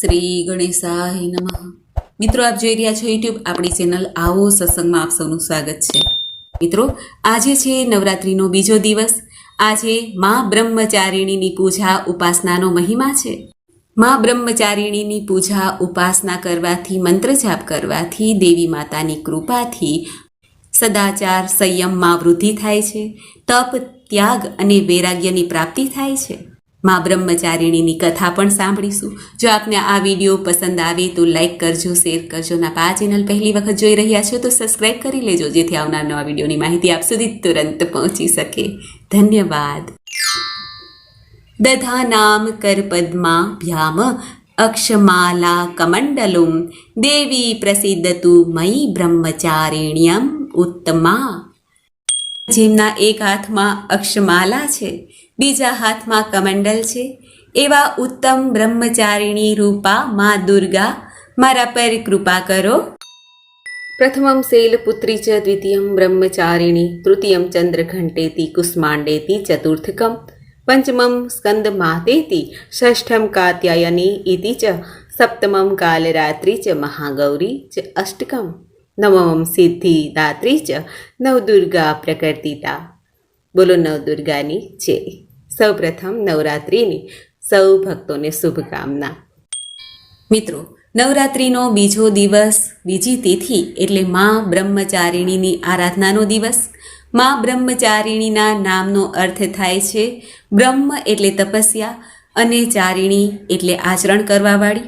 શ્રી ગણેશાય નમઃ. મિત્રો, આપ જોઈ રહ્યા છો યુટ્યુબ આપણી ચેનલ આવો સત્સંગમાં આપ સૌનું સ્વાગત છે. મિત્રો, આજે છે નવરાત્રિનો બીજો દિવસ. આજે મા બ્રહ્મચારિણીની પૂજા ઉપાસનાનો મહિમા છે. મા બ્રહ્મચારિણીની પૂજા ઉપાસના કરવાથી, મંત્ર જાપ કરવાથી, દેવી માતાની કૃપાથી સદાચાર સંયમમાં વૃદ્ધિ થાય છે. તપ, ત્યાગ અને વૈરાગ્યની પ્રાપ્તિ થાય છે. મા બ્રહ્મચારિણીની કથા પણ સાંભળીશું. જો આપને આ વીડિયો પસંદ આવે તો લાઈક કરજો, શેર કરજો ના આ ચેનલ પહેલી વખત જોઈ રહ્યા છો તો સબસ્ક્રાઈબ કરી લેજો, જેથી આવનાર નવા વિડીયોની માહિતી આપ સુધી તુરંત પહોંચી શકે. ધન્યવાદ. દધાનામ કરપદ્માભ્યામ અક્ષમાલા કમંડલુમ દેવી પ્રસિદ્ધતુ મયી બ્રહ્મચારિણ્યમ ઉત્તમા. જેમના એક હાથમાં અક્ષમાલા છે બીજા હાથમાં કમંડલ છે. એવા ઉત્તમ બ્રહ્મચારિણી રૂપા મા દુર્ગા, મારા પર કૃપા કરો. પ્રથમમ શૈલપુત્રી ચ, દ્વિતીયમ બ્રહ્મચારિણી, તૃતીયમ ચંદ્રઘંટેતી, કુષ્માંડેતિ, ચતુર્થકમ, પંચમમ સ્કંદમાતેતિ, ષષ્ઠમ કાત્યાયની ઇતિ ચ, સપ્તમમ કાલરાત્રિ ચ, મહાગૌરી ચ, અષ્ટકમ, નવમમ સિદ્ધિદાત્રી ચ, નવદુર્ગા પ્રકર્તિતા બોલો નવદુર્ગાની છે સૌપ્રથમ નવરાત્રિની સૌ ભક્તોને શુભકામના. મિત્રો, નવરાત્રિનો બીજો દિવસ, બીજી તિથિ એટલે મા બ્રહ્મચારિણીની આરાધનાનો દિવસ. મા બ્રહ્મચારિણીના નામનો અર્થ થાય છે બ્રહ્મ એટલે તપસ્યા અને ચારિણી એટલે આચરણ કરવાવાળી.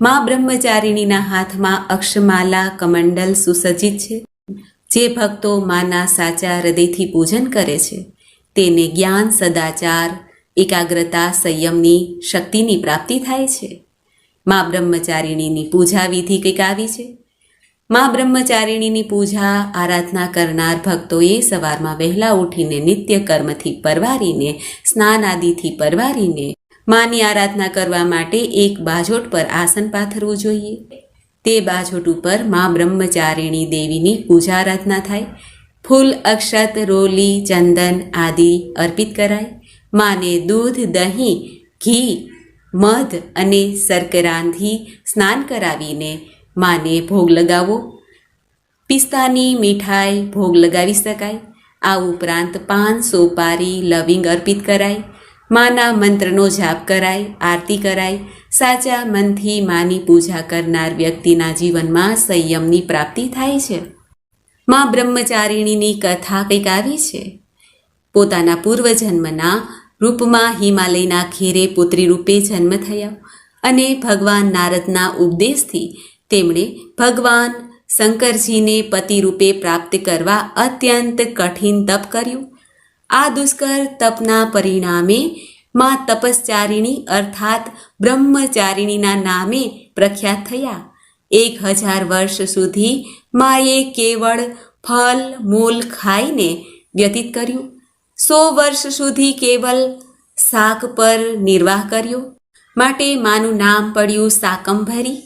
મા બ્રહ્મચારિણીના હાથમાં અક્ષમાલા, કમંડલ સુસજ્જિત છે. જે ભક્તો માના સાચા હૃદયથી પૂજન કરે છે. તેને જ્ઞાન, સદાચાર, એકાગ્રતા, સંયમની શક્તિની પ્રાપ્તિ થાય છે. મા બ્રહ્મચારિણીની પૂજા વિધિ કંઈક આવી છે? મા બ્રહ્મચારિણીની પૂજા આરાધના કરનાર ભક્તોએ સવારમાં વહેલા ઉઠીને નિત્ય કર્મથી પરવારીને, સ્નાન આદિથી પરવારીને માની આરાધના કરવા માટે એક બાજોટ પર આસન પાથરવું જોઈએ. તે બાજોટ ઉપર મા બ્રહ્મચારિણી દેવીની પૂજા આરાધના થાય. ફૂલ અક્ષત, રોલી, ચંદન આદિ અર્પિત કરાય. માને દૂધ, દહીં, ઘી, મધ અને શર્કરાથી સ્નાન કરાવીને માને ભોગ લગાવો. પિસ્તાની મીઠાઈ ભોગ લગાવી શકાય. આ ઉપરાંત પાન, સોપારી, લવિંગ અર્પિત કરાય. માના મંત્રનો જાપ કરાય, આરતી કરાય. સાચા મનથી માની પૂજા કરનાર વ્યક્તિના જીવનમાં સંયમની પ્રાપ્તિ થાય છે. મા બ્રહ્મચારિણીની કથા કંઈક આવી છે? પોતાના પૂર્વજન્મના રૂપમાં હિમાલયના ખીરે પુત્રી રૂપે જન્મ થયા અને ભગવાન નારદના ઉપદેશથી તેમણે ભગવાન શંકરજીને પતિ રૂપે પ્રાપ્ત કરવા અત્યંત કઠિન તપ કર્યું. આ દુષ્કર તપના પરિણામે માં તપસ્ચારિણી અર્થાત બ્રહ્મચારિણીના નામે પ્રખ્યાત થયા. એક હજાર વર્ષ સુધી માએ કેવળ ફલ, મૂલ ખાઈને વ્યતીત કર્યું. સો વર્ષ સુધી કેવલ શાક પર નિર્વાહ કર્યો. માટે માનું નામ પડ્યું શાકંભરી.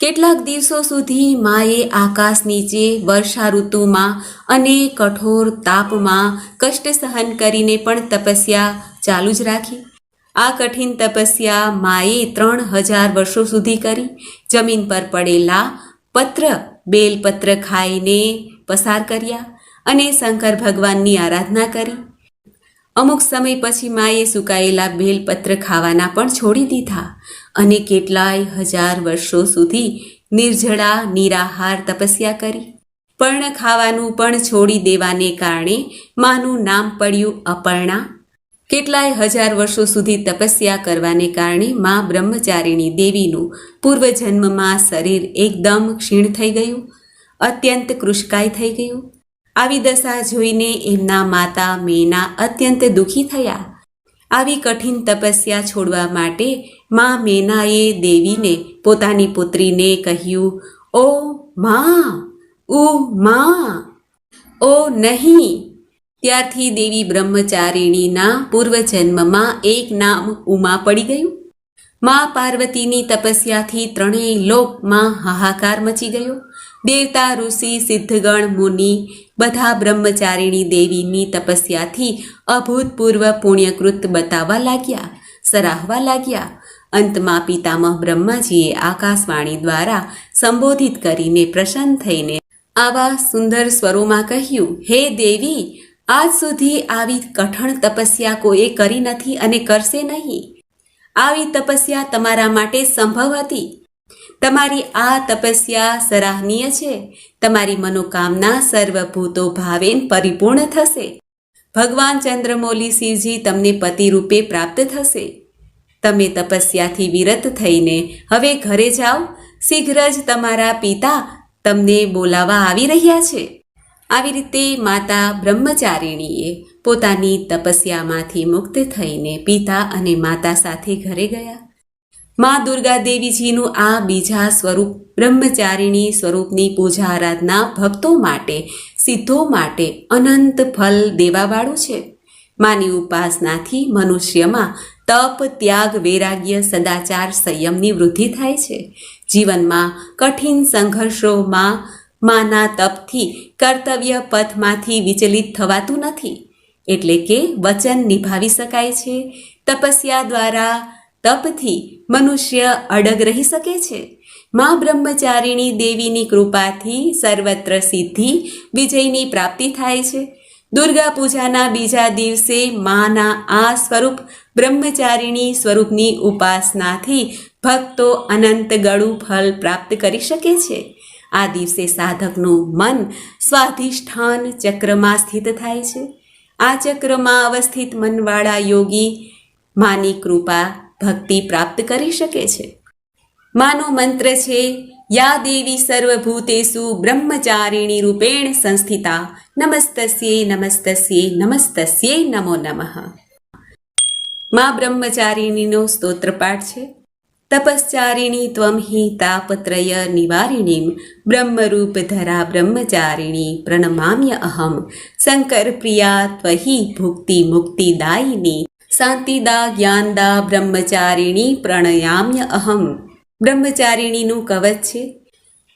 કેટલાક દિવસો સુધી માએ આકાશ નીચે વર્ષા ઋતુમાં અને કઠોર તાપમાં કષ્ટ સહન કરીને પણ તપસ્યા ચાલુ જ રાખી. આ કઠિન તપસ્યા માએ ત્રણ હજાર વર્ષો સુધી કરી. જમીન પર પડેલા પત્ર બેલપત્ર ખાઈને પસાર કર્યા અને શંકર ભગવાનની આરાધના કરી. અમુક સમય પછી માએ સુકાયેલા બેલપત્ર ખાવાના પણ છોડી દીધા અને કેટલાય હજાર વર્ષો સુધી નિર્જળા, નિરાહાર તપસ્યા કરી. પર્ણ ખાવાનું પણ છોડી દેવાને કારણે માનું નામ પડ્યું અપર્ણા. કેટલાય હજાર વર્ષો સુધી તપસ્યા કરવાને કારણે મા બ્રહ્મચારિણી દેવીનું પૂર્વજન્મમાં શરીર એકદમ ક્ષીણ થઈ ગયું, અત્યંત કૃષકાય થઈ ગયું. આવી દશા જોઈને એમના માતા મેના અત્યંત દુઃખી થયા. આવી કઠિન તપસ્યા છોડવા માટે મા મેનાએ દેવીને પોતાની પુત્રીને કહ્યું, ઓ મા ઉ મા, ઓ નહીં ત્યારથી દેવી બ્રહ્મચારિણીના પૂર્વજન્મમાં એક નામ ઉમા પડી ગયું. મા પાર્વતીની તપસ્યાથી ત્રણેય લોકમાં હાહાકાર મચી ગયો. દેવતા, ઋષિ, સિદ્ધગણ, મુનિ બધા બ્રહ્મચારિણી દેવીની તપસ્યાથી અભૂતપૂર્વ પુણ્યકૃત બતાવવા લાગ્યા, સરાહવા લાગ્યા. અંતમાં પિતામહ બ્રહ્માજીએ આકાશવાણી દ્વારા સંબોધિત કરીને પ્રસન્ન થઈને આવા સુંદર સ્વરોમાં કહ્યું, હે દેવી આજ સુધી આવી કઠણ તપસ્યા કોઈએ કરી નથી અને કરશે નહીં. આવી તપસ્યા તમારા માટે સંભવ હતી. તમારી આ તપસ્યા સરાહનીય છે. તમારી મનોકામના સર્વભૂતો ભાવેન પરિપૂર્ણ થશે. ભગવાન ચંદ્રમૌલી શિવજી તમને પતિ રૂપે પ્રાપ્ત થશે. તમે તપસ્યાથી વિરત થઈને હવે ઘરે જાઓ. શીઘ્ર જ તમારા પિતા તમને બોલાવા આવી રહ્યા છે. આવી રીતે માતા બ્રહ્મચારિણીએ પોતાની તપસ્યામાંથી મુક્ત થઈને પિતા અને માતા સાથે ઘરે ગયા. મા દુર્ગા દેવીજીનું આ બીજા સ્વરૂપ બ્રહ્મચારિણી સ્વરૂપની પૂજા આરાધના ભક્તો માટે, સિદ્ધો માટે અનંત ફલ દેવાવાળું છે. માની ઉપાસનાથી મનુષ્યમાં તપ, ત્યાગ, વૈરાગ્ય, સદાચાર, સંયમની વૃદ્ધિ થાય છે. જીવનમાં કઠિન સંઘર્ષોમાં માના તપથી કર્તવ્ય પથમાંથી વિચલિત થવાતું નથી. એટલે કે વચન નિભાવી શકાય છે. તપસ્યા દ્વારા તપથી મનુષ્ય અડગ રહી શકે છે. મા બ્રહ્મચારિણી દેવીની કૃપાથી સર્વત્ર સિદ્ધિ, વિજયની પ્રાપ્તિ થાય છે. દુર્ગા પૂજાના બીજા દિવસે માના આ સ્વરૂપ બ્રહ્મચારિણી સ્વરૂપની ઉપાસનાથી ભક્તો અનંત ગળું ફલ પ્રાપ્ત કરી શકે છે. આ દિવસે સાધકનું મન સ્વાધિષ્ઠાન ચક્રમાં સ્થિત થાય છે. આ ચક્રમાં અવસ્થિત મનવાળા યોગી માની કૃપા ભક્તિ પ્રાપ્ત કરી શકે છે. માનો મંત્ર છે, યા દેવી સર્વભૂતેસુ બ્રહ્મચારિણી રૂપેણ સંસ્થિતા નમસ્તસ્યે નમસ્તસ્યે નમસ્તસ્યે નમો નમઃ. મા બ્રહ્મચારિણીનો સ્તોત્રપાઠ છે. તપશ્ચારિણી ત્વમ હિ તાપત્રય નિવારિણીમ બ્રહ્મરૂપધરા બ્રહ્મચારિણી પ્રણમામ્ય અહમ શંકર પ્રિયા ત્વહી ભુક્તિ મુક્તિદાયિની શાંતિદા જ્ઞાનદા બ્રહ્મચારિણી પ્રણયામ્ય અહમ બ્રહ્મચારિણીનું કવચ છે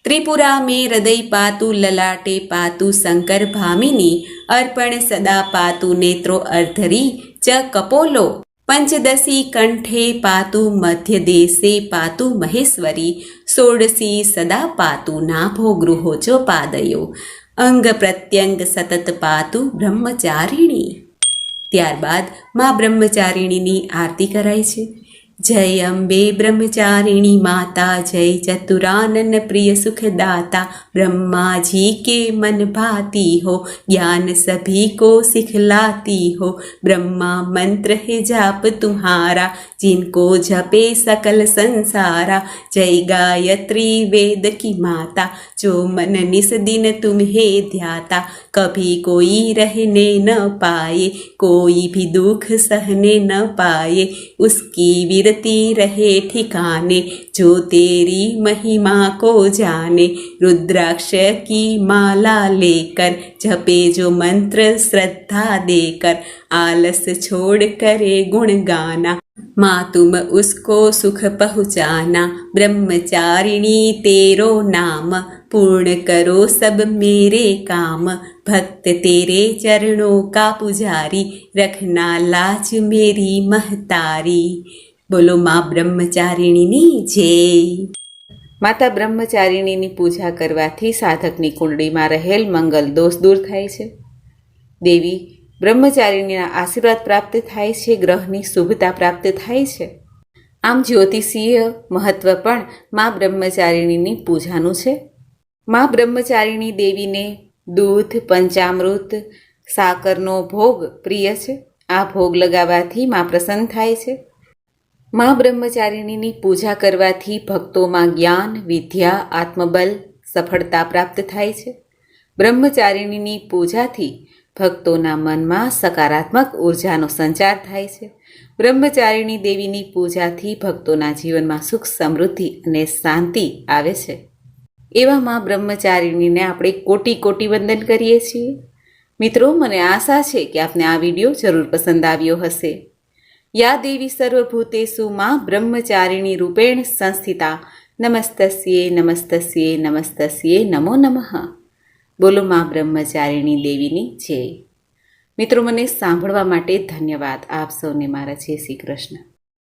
ત્રિપુરા મે હૃદય પાતુ લલાટે પાતુ શંકર ભામિની અર્પણ સદા પાતુ નેત્રો અર્ધરી ચ કપોલો પંચદશી કંઠે પાતુ મધ્ય દેશે પાતુ મહેશ્વરી ષોડશી સદા પાતુ નાભો ગૃહો ચ પાદયો, અંગ પ્રત્યંગ સતત પાતુ બ્રહ્મચારિણી. ત્યારબાદ મા બ્રહ્મચારિણીની આરતી કરાય છે. जय अम्बे ब्रह्मचारिणी माता, जय चतुरानन प्रिय सुखदाता ब्रह्मा जी के मन भाती हो, ज्ञान सभी को सिखलाती हो। ब्रह्मा मंत्र है जाप तुम्हारा, जिनको जपे सकल संसारा। जय गायत्री वेद की माता, जो मन निस दिन तुम्हें ध्याता। कभी कोई रहने न पाए, कोई भी दुख सहने न पाए, उसकी विर विरति रहे ठिकाने, जो तेरी महिमा को जाने। रुद्राक्ष की माला लेकर, जपे जो मंत्र श्रद्धा देकर। आलस छोड़ करे गुण गाना, माँ तुम उसको सुख पहुँचाना। ब्रह्मचारिणी तेरो नाम, पूर्ण करो सब मेरे काम। भक्त तेरे चरणों का पुजारी, रखना लाज मेरी महतारी। બોલો મા બ્રહ્મચારિણીની જય. માતા બ્રહ્મચારિણીની પૂજા કરવાથી સાધકની કુંડળીમાં રહેલ મંગલ દોષ દૂર થાય છે. દેવી બ્રહ્મચારિણીના આશીર્વાદ પ્રાપ્ત થાય છે, ગ્રહની શુભતા પ્રાપ્ત થાય છે. આમ જ્યોતિષીય મહત્વ પણ મા બ્રહ્મચારિણીની પૂજાનું છે. મા બ્રહ્મચારિણી દેવીને દૂધ, પંચામૃત, સાકરનો ભોગ પ્રિય છે. આ ભોગ લગાવવાથી મા પ્રસન્ન થાય છે. મા બ્રહ્મચારિણીની પૂજા કરવાથી ભક્તોમાં જ્ઞાન, વિદ્યા, આત્મબલ, સફળતા પ્રાપ્ત થાય છે. બ્રહ્મચારિણીની પૂજાથી ભક્તોના મનમાં સકારાત્મક ઉર્જાનો સંચાર થાય છે. બ્રહ્મચારિણી દેવીની પૂજાથી ભક્તોના જીવનમાં સુખ, સમૃદ્ધિ અને શાંતિ આવે છે. એવામાં બ્રહ્મચારિણીને આપણે કોટી કોટી વંદન કરીએ છીએ. મિત્રો, મને આશા છે કે આપને આ વીડિયો જરૂર પસંદ આવ્યો હશે. યા દેવી સર્વભૂતેસુ માં બ્રહ્મચારિણી રૂપેણ સંસ્થિતા નમસ્તસ્યે નમસ્તસ્યે નમસ્તસ્યે નમો નમઃ બોલો માં બ્રહ્મચારિણી દેવીની જય। મિત્રો, મને સાંભળવા માટે ધન્યવાદ. આપ સૌને મારા જય શ્રી કૃષ્ણ.